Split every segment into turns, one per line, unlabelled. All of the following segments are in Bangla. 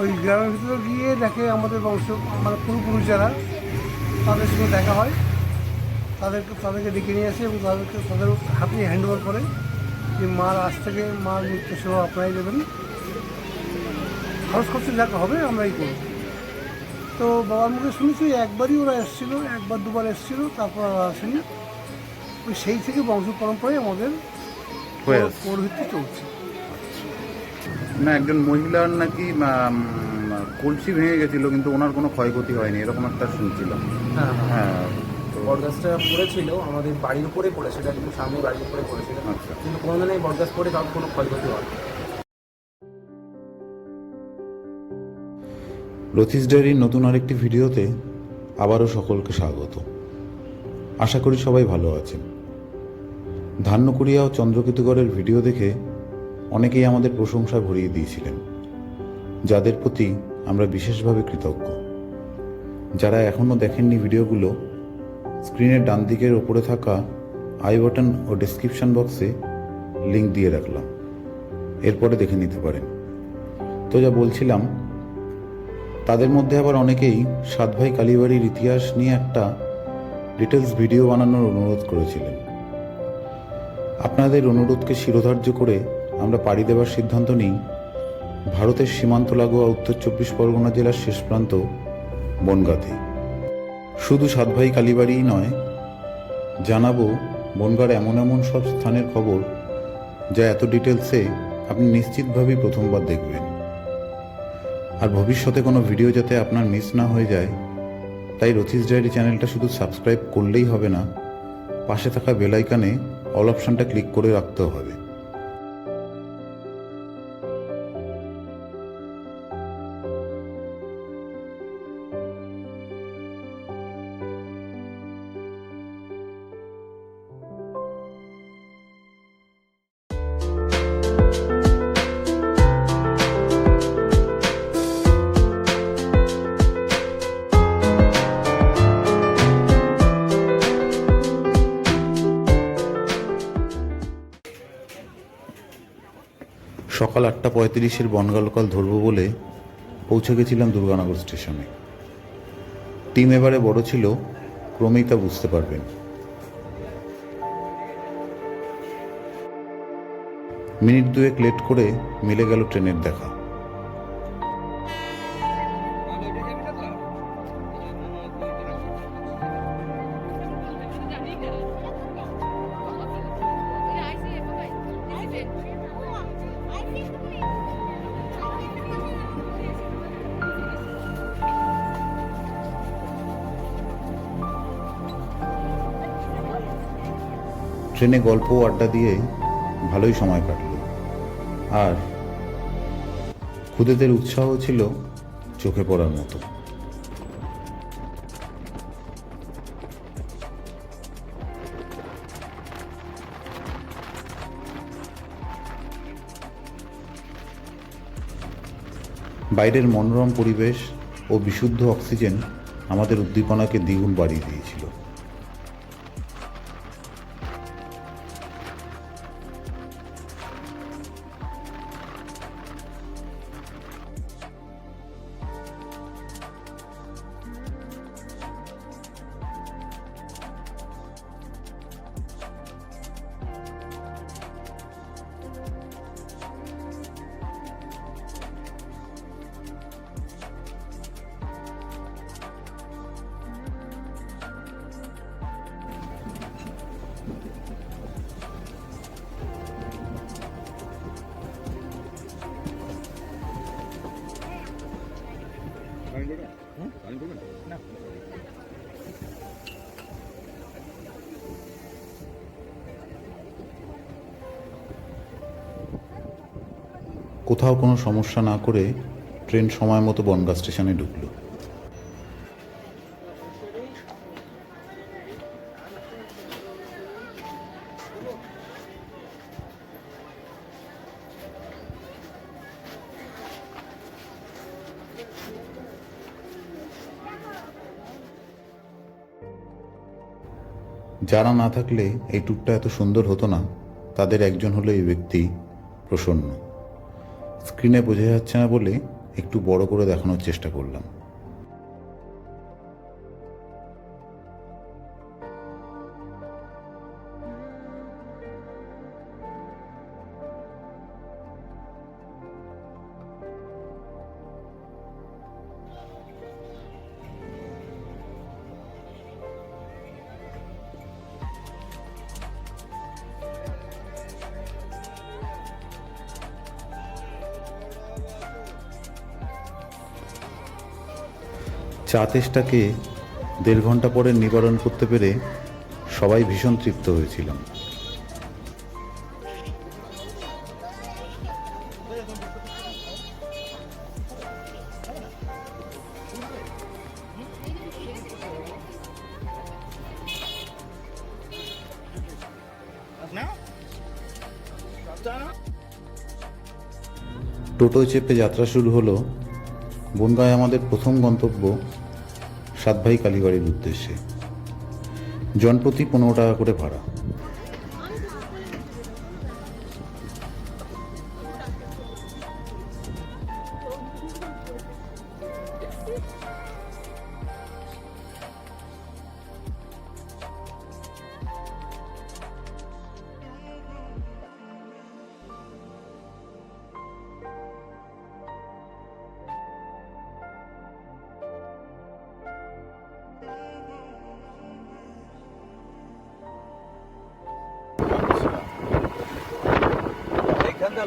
ওই গ্রামের ভিতরে গিয়ে দেখে আমাদের বংশ মানে পূর্বপুরুষ যারা তাদের সঙ্গে দেখা হয়। তাদেরকে তাদেরকে ডেকে নিয়ে আসে এবং তাদেরকে তাদের হাতে হ্যান্ড ওভার করে যে মার আজ থেকে মার মৃত্যু সেবা আপনারাই দেবেন। খরচ খরচ যাকে হবে আমরাই করব। তো বাবার মুখে শুনেছি একবারই ওরা এসেছিল একবার দুবার এসেছিল তারপর আর আসেনি। ওই সেই থেকে বংশ পরম্পরায় আমাদের পৌরহিত্য চলছে।
না একজন মহিলার নাকি কলসি ভেঙে গেছিল কিন্তু ওনার কোনো ক্ষয়ক্ষতি হয়নি এরকম একটা শুনছিলাম।
হ্যাঁ
হ্যাঁ। তো
বটগাছটা পড়েছিল আমাদের বাড়ির উপরে পড়েছিল একদম সামনে বাড়ির উপরে পড়েছিল
আচ্ছা।
কিন্তু কোনোদিন এই বটগাছ পড়ে কারোর কোনো ক্ষয়ক্ষতি হয়
রথিস ডায়েরির নতুন আরেকটি ভিডিওতে আবারও সকলকে স্বাগত। আশা করি সবাই ভালো আছেন। ধান্যকুড়িয়া ও চন্দ্রকেতুগড়ের ভিডিও দেখে অনেকেই আমাদের প্রশংসা ভরিয়ে দিয়েছিলেন, যাদের প্রতি আমরা বিশেষভাবে কৃতজ্ঞ। যারা এখনও দেখেননি ভিডিওগুলো, স্ক্রিনের ডান দিকের ওপরে থাকা আই বাটন ও ডেসক্রিপশন বক্সে লিঙ্ক দিয়ে রাখলাম। এরপরে দেখে নিতে পারেন। তো যা বলছিলাম, তাদের মধ্যে আবার অনেকেই সাত ভাই কালীবাড়ির ইতিহাস নিয়ে একটা ডিটেলস ভিডিও বানানোর অনুরোধ করেছিলেন। আপনাদের অনুরোধকে শিরোধার্য করে আমরা পাড়ি দেওয়ার সিদ্ধান্ত নিই। ভারতের সীমান্ত লাগোয়া উত্তর চব্বিশ পরগনা জেলার শেষ প্রান্ত বনগাঁতে। শুধু সাত ভাই কালীবাড়িই নয়, জানাব বনগাঁর এমন এমন সব স্থানের খবর যা এত ডিটেলসে আপনি নিশ্চিতভাবেই প্রথমবার দেখবেন। আর ভবিষ্যতে কোনো ভিডিও যাতে আপনার মিস না হয়ে যায়, তাই রথিস ডায়েরি চ্যানেলটা শুধু সাবস্ক্রাইব করলেই হবে না, পাশে থাকা বেল আইকনে অল অপশানটা ক্লিক করে রাখতেও হবে। আটটা বনগাল বনগা লোকাল ধরবো বলে পৌঁছে গেছিলাম দুর্গানগর স্টেশনে। টিম এবারে বড় ছিল, ক্রমেই তা বুঝতে পারবেন। মিনিট দুয়েক লেট করে মিলে গেল ট্রেনের দেখা। ট্রেনে গল্প আড্ডা দিয়ে ভালোই সময় কাটল। আর খুদেদের উৎসাহ ছিল চোখে পড়ার মতো। বাইরের মনোরম পরিবেশ ও বিশুদ্ধ অক্সিজেন আমাদের উদ্দীপনাকে দ্বিগুণ বাড়িয়ে দিয়েছিল। কোথাও কোনো সমস্যা না করে ট্রেন সময় মতো বনগা স্টেশনে ঢুকলো। যারা না থাকলে এই ট্যুরটা এত সুন্দর হতো না, তাদের একজন হলো এই ব্যক্তি প্রসন্ন। স্ক্রিনে বোঝা যাচ্ছে না বলে একটু বড় করে দেখানোর চেষ্টা করলাম। চা তেষ্টাকে দেড় ঘণ্টা পরে নিবারণ করতে পেরে সবাই ভীষণ তৃপ্ত হয়েছিলাম। টোটোয় চেপে যাত্রা শুরু হলো। বনগাঁয় আমাদের প্রথম গন্তব্য সাতভাই কালীবাড়ির উদ্দেশ্যে। জনপ্রতি পনেরো টাকা করে ভাড়া।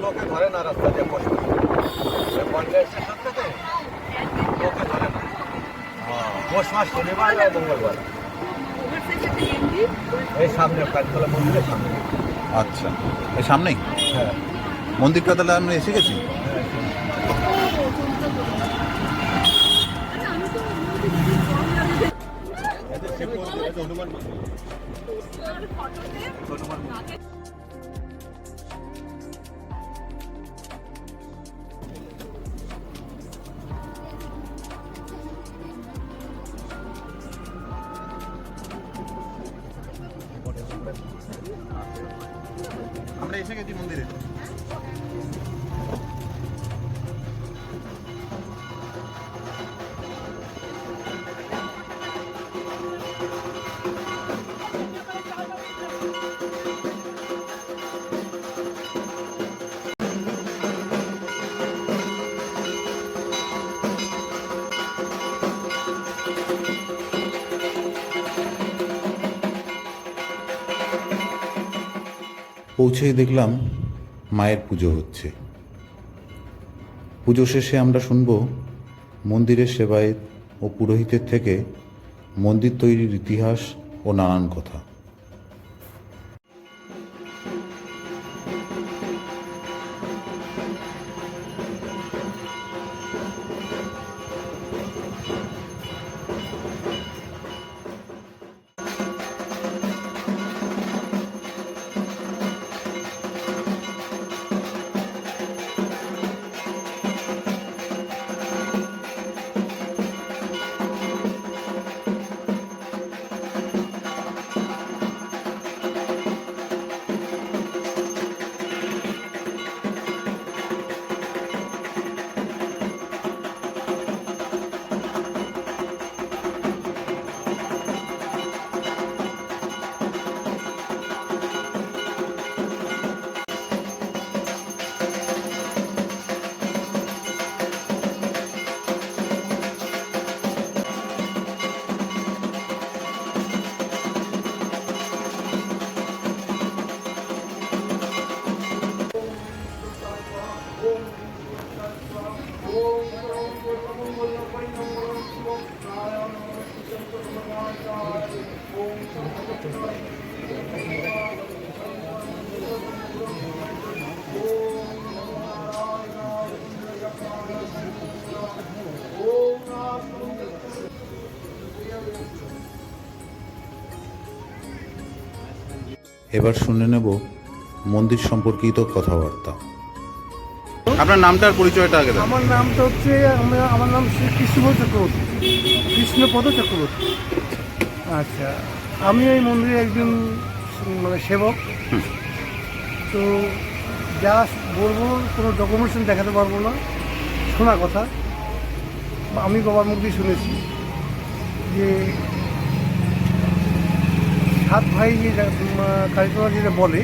লোকে ধরে না রাস্তা দিয়ে বসে। পঞ্চায়েত স্টেশন থেকে লোকে ধরে না। পৌষ মাস শনিবার আর মঙ্গলবার? এই সামনে কাজতলা মন্দিরের সামনে।
আচ্ছা এই সামনেই?
হ্যাঁ।
মন্দিরটা তাহলে আমরা এসে গেছি? আমরা
পৌঁছেই দেখলাম মায়ের পুজো হচ্ছে। পুজো শেষে আমরা শুনব মন্দিরের সেবায়েত ও পুরোহিতের থেকে মন্দির তৈরির ইতিহাস ও নানান কথা। এবার শুনে নেব মন্দির সম্পর্কিত কথাবার্তা।
আপনার নামটার পরিচয়টা আগে দেন।
আমার নামটা হচ্ছে আমরা- আমার নাম শ্রী কৃষ্ণপদ চক্রবর্তী কৃষ্ণপদ চক্রবর্তী। আচ্ছা আমি এই মন্দিরে একজন মানে সেবক। তো যা বলব কোনো ডকুমেন্টেশন দেখাতে পারব না শোনা কথা। আমি বাবার মুখে শুনেছি যে সাত ভাই যে যেটা বলে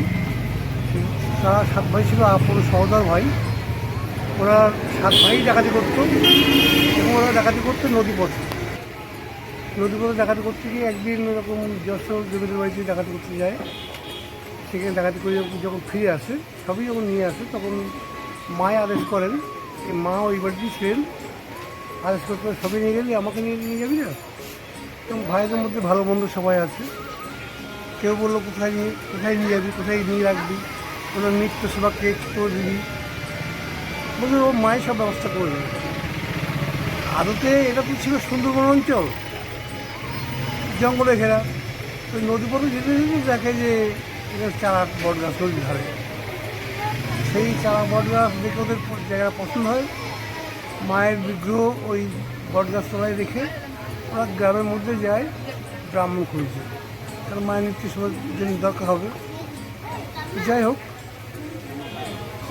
তারা সাত ভাই ছিল আপন সহদার ভাই। ওরা সাত ভাই ডাকাতি করতো এবং ওরা ডাকাতি করতো নদী পথে নদী পথে ডাকাতি করতে গিয়ে একদিন এরকম যশোর দেবীদের বাড়িতে ডাকাতি করতে যায়। সেখানে ডাকাতি করে যখন- ফিরে আসে, সবই যখন নিয়ে আসে, তখন মায় আদেশ করেন মা, ওই বাড়িতেই ছিলেন। আদেশ করতে সবই নিয়ে গেলি, আমাকে নিয়ে নিয়ে যাবি না? এবং ভাইদের মধ্যে ভালো মন্দ সবাই আছে। কেউ বলল, কোথায় নিয়ে কোথায় নিয়ে যাবি, কোথায় নিয়ে রাখবি? কোনো নিত্য সেবা কেক করে দিবি? বলছে ও মায়ের সব ব্যবস্থা করে দেবে। আদতে এটা তো ছিল সুন্দরবন অঞ্চল, জঙ্গলে ঘেরা। ওই নদী পথে যেতে যেতে দেখে যে এটা চারা বট গাছ নদীর ধারে সেই চারা বট গাছ দেখে ওদের প- জায়গা পছন্দ হয়। মায়ের বিগ্রহ ওই বট গাছ তলায় রেখে ওরা গ্রামের মধ্যে যায় ব্রাহ্মণ খুঁজছে কারণ মায়ের নিত্য সেবার জন্য দরকার হবে। যাই হোক,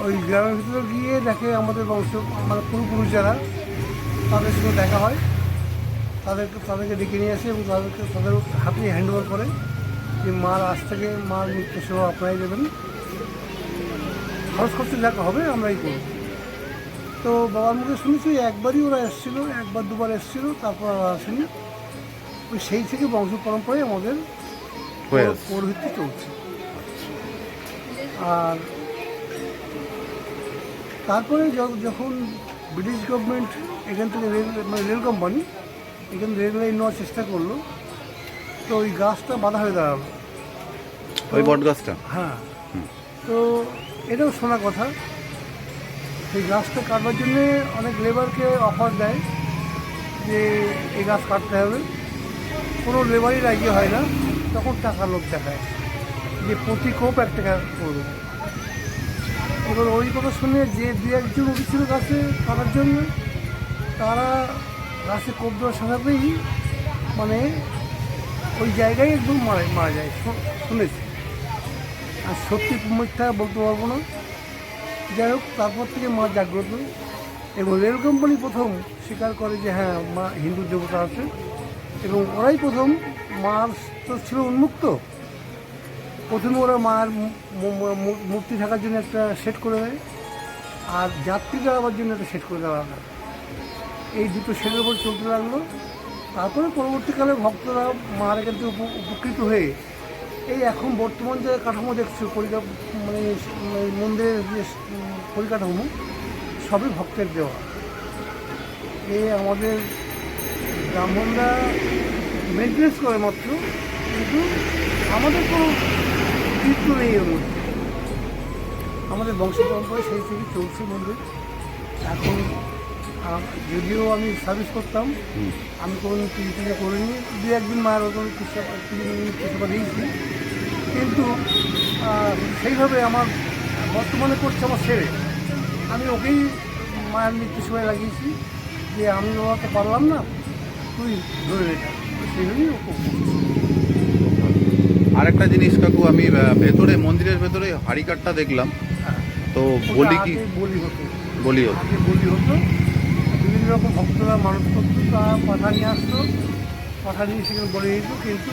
ওই গ্রামের ভিতরে গিয়ে দেখে আমাদের বংশ মানে পূর্বপুরুষ যারা, তাদের সঙ্গে দেখা হয়। তাদেরকে তাদেরকে ডেকে নিয়ে আসে এবং তাদেরকে তাদের হাতে হ্যান্ডওভার করে যে মার আজ থেকে মার নিত্য সেবা আপনারাই দেবেন। খরচ খরচে দেখা হবে আমরাই করব। তো বাবার মুখে শুনেছি, একবারই ওরা এসেছিল, একবার দুবার এসেছিল, তারপর আর আসেনি। ওই সেই থেকে বংশ পরম্পরায় আমাদের
হয়ে
চলছে। আর তারপরে যখন ব্রিটিশ গভর্নমেন্ট এখান থেকে রেল মানে রেল কোম্পানি এখান থেকে রেল লাইন নেওয়ার চেষ্টা করল তো ওই গাছটা বাধা হয়ে দাঁড়াল।
ওই বট গাছটা?
হ্যাঁ। তো এটাও শোনা কথা। সেই গাছটা কাটবার জন্যে অনেক লেবারকে অফার দেয় যে এই গাছ কাটতে হবে। কোনো লেবারই রাজি হয় না। তখন টাকা লোক দেখায় যে প্রতি কোপ এক টাকা করবে এবার ওই কথা শুনে যে দু একজন উঠেছিল গাছে কাটার জন্য তারা গাছে কোপ দেওয়ার সাথেই মানে ওই জায়গায় একদম মারা মারা যায়। শুনেছি। আর সত্যি মিথ্যা বলতে পারব না। যাই হোক, তারপর থেকে মা জাগ্রত। এবং রেল কোম্পানি প্রথম স্বীকার করে যে হ্যাঁ মা হিন্দু দেবতা আছে এবং ওরাই প্রথম মার তো ছিল উন্মুক্ত। প্রথমে ওরা মার মূর্তি থাকার জন্য একটা সেট করে দেয়, আর যাত্রী দাঁড়াবার জন্য একটা সেট করে দেওয়া হয়। এই দুটো সেটের উপর চলতে লাগল। তারপরে পরবর্তীকালে ভক্তরা মার উপ- উপকৃত হয়ে এই এখন বর্তমান যে কাঠামো দেখছ, পরিকা মানে মানে মন্দিরের যে পরিকাঠামো, সবই ভক্তের দেওয়া। এই আমাদের ব্রাহ্মণরা মেনটেন্স করে মাত্র কিন্তু আমাদের কোনো কৃত্য নেই এর মধ্যে। আমাদের বংশ পরম্পরায় সেই থেকে চলছে মন্দির এখন যদিও আমি সার্ভিস করতাম আমি কোনো কিছু করিনি। দু একদিন মায়ের কিছু কিছু দিয়েছি। কিন্তু সেইভাবে আমার বর্তমানে করছে আমার ছেলে। আমি ওকেই মায়ের মৃত্যু সময় লাগিয়েছি যে আমি বাবাকে পারলাম না। তুই ধরে রেখা সেই জন্যই ওকে
আর একটা জিনিস কাকু আমি ভেতরে মন্দিরের ভেতরে হাড়িকাঠটা দেখলাম।
হ্যাঁ।
তো বলি কি?
বলি হতো।
বলি হতো।
বলি হতো। বিভিন্ন রকম ভক্তরা মানুষ করতো তারা পাঠা নিয়ে আসতো। পাঠা নিয়ে সেখানে বলে দিত কিন্তু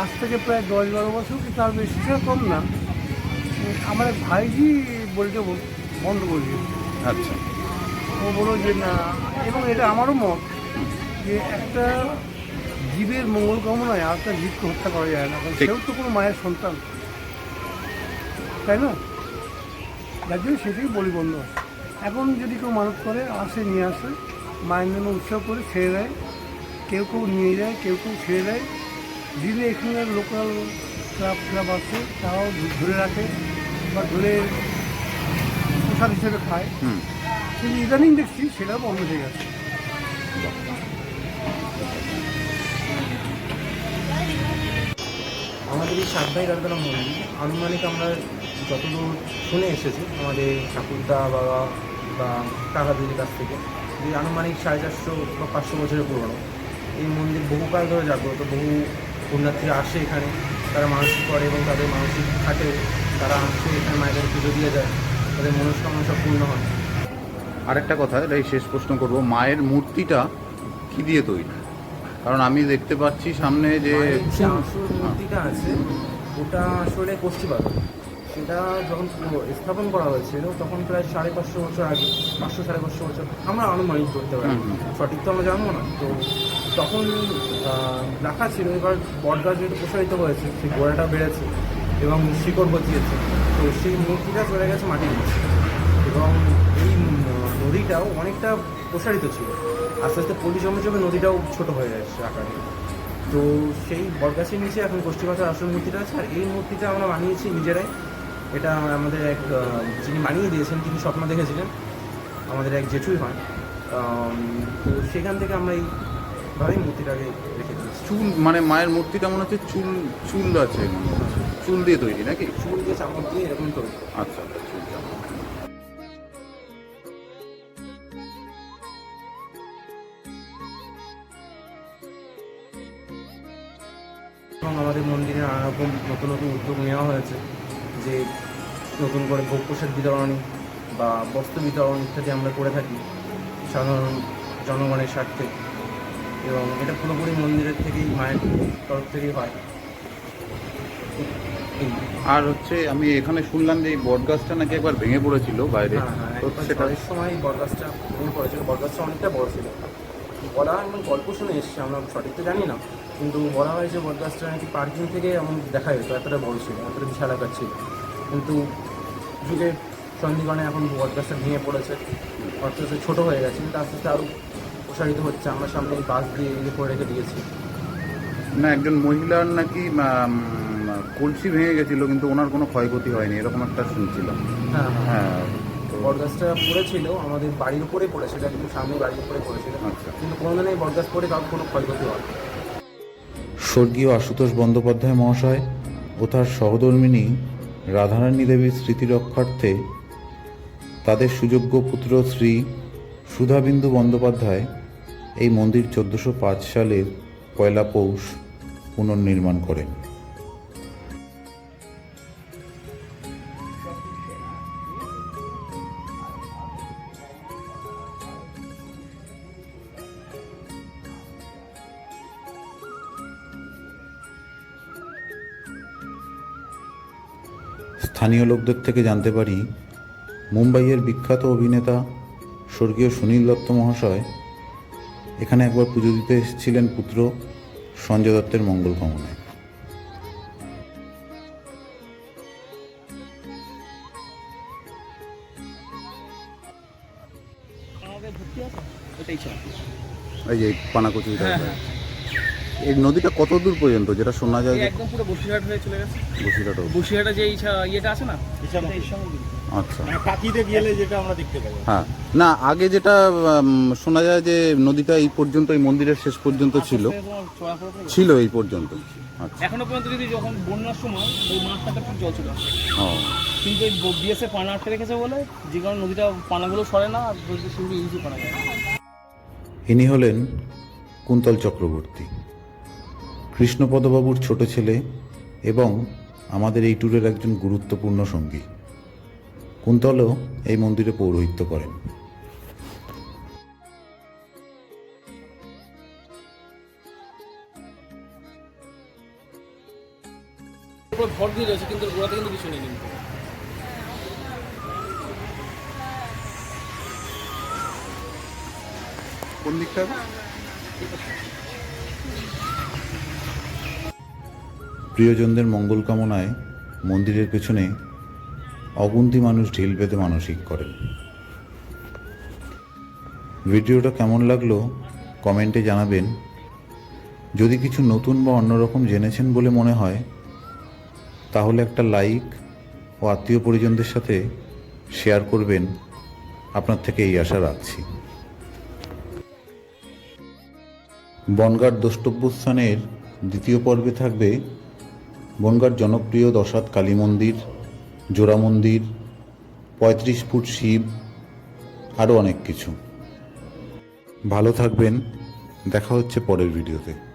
আজ থেকে প্রায় দশ বারো বছর কি তার বেশি কম না। আমার এক ভাইজি বলিটা বন্ধ করে দিয়েছে।
আচ্ছা।
ও বলো যে না এবং এটা আমারও মত যে একটা জীবের মঙ্গল কামনায় আর একটা জীবকে হত্যা করা যায় না কারণ। সেও তো কোনো মায়ের সন্তান। তাই না? যার জন্য সেটাই বলি বন্ধ। এখন যদি কেউ মানত করে আসে নিয়ে আসে মায়ের জন্য উৎসব করে ছেড়ে দেয় কেউ কেউ নিয়ে যায় কেউ কেউ ছেড়ে দেয় দিলে এখানকার লোকাল ক্লাব ক্লাব আছে তারাও ধরে রাখে বা ধরে প্রসাদ হিসেবে খায়।
হুম।
কিন্তু ইদানিং দেখছি সেটা বন্ধ হয়ে গেছে।
আমাদের এই সাতভাই কারখানা মন্দির, আনুমানিক আমরা যতদূর শুনে এসেছি, আমাদের ঠাকুরদা বাবা বা কাকা দিদির কাছ থেকে, যে আনুমানিক সাড়ে চারশো বা পাঁচশো বছরের পুরনো। এই মন্দির বহুকাল ধরে জাগ্রত, বহু পুণ্যার্থীরা আসে এখানে, তারা মানসিক করে এবং তাদের মানসিক থাকে তারা আসে, এখানে মায়েদের পুজো দিয়ে যায়, তাদের মনস্কামনা সব পূর্ণ হয়।
আরেকটা কথা, এটাই শেষ প্রশ্ন করব, মায়ের মূর্তিটা কি দিয়ে তৈরি? কারণ আমি দেখতে পাচ্ছি সামনে যে হ্যাঁ,
মূর্তিটা আছে ওটা আসলে কোষ্ঠীবাদ সেটা যখন স্থাপন করা হয়েছিল তখন প্রায় সাড়ে পাঁচশো বছর আগে পাঁচশো সাড়ে পাঁচশো বছর আমরা আনুমানিক করতে পারি। সঠিক তো আমরা জানব না। তো তখন রাখা ছিল এবার বটগাছ যেহেতু প্রসারিত হয়েছে সেই গোড়াটা বেড়েছে এবং শিকড় বজিয়েছে তো সেই মূর্তিটা চলে গেছে মাটির এবং এই নদীটাও অনেকটা প্রসারিত ছিল। আস্তে আস্তে পলি জমে জমে নদীটাও ছোট হয়ে যাচ্ছে আকারে। তো সেই বটগাছের নিচে এখন গোষ্ঠীভাষার আসল মূর্তিটা আছে আর এই মূর্তিটা আমরা বানিয়েছি নিজেরাই। এটা আমাদের এক যিনি বানিয়ে দিয়েছেন তিনি স্বপ্ন দেখেছিলেন আমাদের এক জেঠুই হয়। তো সেখান থেকে আমরা এই এইভাবেই মূর্তিটাকে রেখে দিয়েছি।
চুল মানে মায়ের মূর্তিটা মনে হচ্ছে চুল চুল আছে চুল দিয়ে তৈরি নাকি?
চুল দিয়ে চামড় দিয়ে এরকম তৈরি।
আচ্ছা।
আমাদের মন্দিরে নানা রকম নতুন নতুন উদ্যোগ নেওয়া হয়েছে। যে নতুন করে ভোগ প্রসাদ বিতরণ বা বস্ত্র বিতরণ ইত্যাদি আমরা করে থাকি সাধারণ জনগণের স্বার্থে। এবং এটা পুরোপুরি মন্দিরের থেকেই মায়ের তরফ থেকেই হয়।
আর হচ্ছে আমি এখানে শুনলাম যে এই বট গাছটা নাকি একবার ভেঙে পড়েছিল বাইরে।
হ্যাঁ হ্যাঁ
সেটা
সময় বরগাছটা ভেঙে পড়েছিল। বরগাছটা অনেকটা বড় ছিল। বলা হয় গল্প শুনে এসছি আমরা সঠিক তো জানি না। কিন্তু বলা হয় যে বরগাছটা নাকি পার্কিং থেকে এমন দেখা যেত এতটা বড় ছিল এতটা বিশাল আকার ছিল। কিন্তু যুগে সন্ধিগণে এখন বরগাছটা ভেঙে পড়েছে আস্তে আস্তে ছোটো হয়ে গেছে কিন্তু আস্তে আস্তে আরও প্রসারিত হচ্ছে। আমরা সামনে এই বাস দিয়ে ইয়ে করে রেখে দিয়েছি।
না একজন মহিলার নাকি কলসি ভেঙে গেছিল কিন্তু ওনার কোনো ক্ষয়ক্ষতি হয়নি এরকম একটা শুনছিলাম।
হ্যাঁ হ্যাঁ।
হ্যাঁ। তো
বরগাছটা পড়েছিল আমাদের বাড়ির উপরে পড়েছিল একদম সামনে বাড়ির উপরে পড়েছিল।
আচ্ছা।
কিন্তু কোনোদিন এই বরগাছ পড়ে কারোর কোনো ক্ষয়ক্ষতি হয়
স্বর্গীয় আশুতোষ বন্দ্যোপাধ্যায় মহাশয় ও তার সহধর্মিনী রাধারানী দেবীর স্মৃতি রক্ষার্থে তাদের সুযোগ্য পুত্র শ্রী সুধাবিন্দু বন্দ্যোপাধ্যায় এই মন্দির চোদ্দোশো পাঁচ সালের পয়লা পৌষ পুনর্নির্মাণ করেন। স্থানীয় লোকদের থেকে জানতে পারি মুম্বাইয়ের বিখ্যাত অভিনেতা স্বর্গীয় সুনীল দত্ত মহাশয় এখানে একবার পুজো দিতে এসেছিলেন পুত্র সঞ্জয় দত্তের মঙ্গল কামনায়।
এই যে পানাকচুরি এই নদীটা কত দূর পর্যন্ত? যেটা শোনা যায় যে
একদম পুরো বসিরহাট হয়ে চলে গেছে।
বসিরহাট অবধি।
বসিরহাটে যে ইছা- ইয়েটা আছে না?
আচ্ছা।
কাকিতে গেলে যেটা আমরা দেখতে পাবো
হ্যাঁ। না আগে যেটা উম, শোনা যায় যে নদীটা এই পর্যন্ত এই মন্দিরের শেষ পর্যন্ত ছিল। ছিল এই পর্যন্ত। আচ্ছা।
এখনও পর্যন্ত যদি যখন বন্যার সময় ওই মাঠটাতে খুব জল ছিল।
ও।
কিন্তু এই বিএসএ পানা আটকে রেখেছে বলে যে কারণে নদীটা পানাগুলো সরে না আর শুধু ইউজই করা যায় না।
ইনি হলেন কুন্তল চক্রবর্তী। কৃষ্ণপদবাবুর ছোট ছেলে এবং আমাদের এই ট্যুরের একজন গুরুত্বপূর্ণ সঙ্গী। কুন্তলও এই মন্দিরে পৌরোহিত্য করেন।
ভর দিয়ে রয়েছে কিন্তু গোড়াতে কিন্তু কিছু নেই কিন্তু
কোন দিকটা?
প্রিয়জনদের মঙ্গল কামনায় মন্দিরের পেছনে অগুন্তি মানুষ ঢিল বেঁধে মানসিক করেন। ভিডিওটা কেমন লাগল কমেন্টে জানাবেন। যদি কিছু নতুন বা অন্যরকম জেনেছেন বলে মনে হয়, তাহলে একটা লাইক ও আত্মীয় পরিজনদের সাথে শেয়ার করবেন। আপনার থেকে এই আশা রাখছি। বনগাঁর দ্রষ্টব্য স্থানের দ্বিতীয় পর্বে থাকবে বনগাঁর জনপ্রিয় দশাত কালী মন্দির, জোড়া মন্দির, পঁয়ত্রিশ ফুট শিব, আরও অনেক কিছু। ভালো থাকবেন। দেখা হচ্ছে পরের ভিডিওতে।